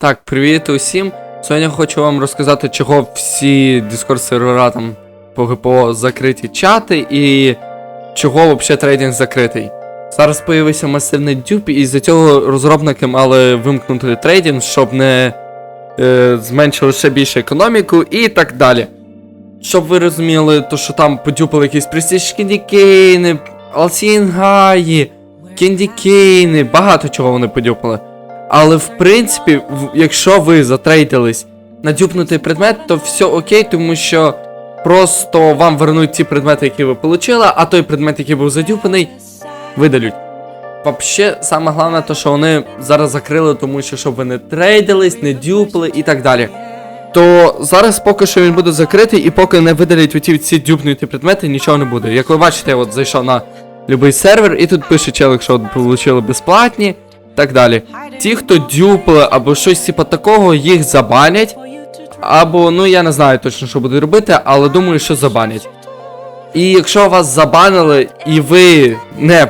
Так, привіт усім. Сьогодні хочу вам розказати, чого всі Discord сервера там по ГПО закриті чати і чого взагалі трейдинг закритий. Зараз появився масивний дюп, і з-за цього розробники мали вимкнути трейдинг, щоб не е, зменшили ще більше економіку і так далі. Щоб ви розуміли, то що там подюпали якісь престиж кіндікейни, алсінгаї, кіндікейни, багато чого вони подюпали. Але в принципі, якщо ви затрейдились на дюпнутий предмет, то все окей, тому що просто вам вернуть ті предмети, які ви отримали, а той предмет, який був задюпаний, видалють. Вообще, саме головне, то що вони зараз закрили, тому що щоб ви не трейдились, не дюпали і так далі. То зараз поки що він буде закритий, і поки не видалять оті ці дюпнуті предмети, нічого не буде. Як ви бачите, я от зайшов на будь-який сервер, і тут пише челик, що от отримали безплатні, так далі. Ті, хто дюпали або щось типа такого, їх забанять. Або, ну я не знаю точно, що будуть робити, але думаю, що забанять. І якщо вас забанили і ви не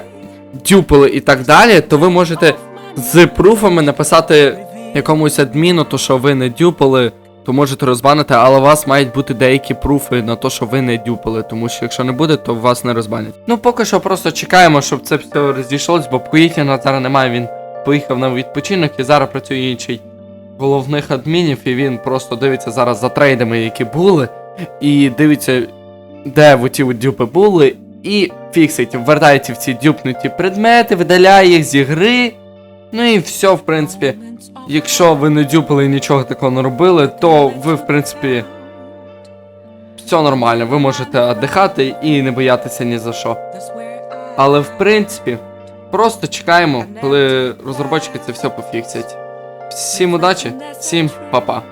дюпали і так далі, то ви можете з пруфами написати якомусь адміну, то що ви не дюпали, то можете розбанити, але у вас мають бути деякі пруфи на те, що ви не дюпали, тому що якщо не буде, то вас не розбанять. Ну поки що просто чекаємо, щоб це все розійшлось, бо Пкуїтіна зараз немає, він поїхав на відпочинок і зараз працює інший головних адмінів, і він просто дивиться зараз за трейдами, які були, і дивиться, де в ті дюпи були, і фіксить, вертається в ці дюпнуті предмети, видаляє їх зі гри. Ну і все, в принципі. Якщо ви не дюпали і нічого такого не робили, то ви, в принципі, все нормально, ви можете віддихати і не боятися ні за що. Але в принципі, просто чекаємо, коли розробники це все пофіксять. Всім удачі, всім па-па.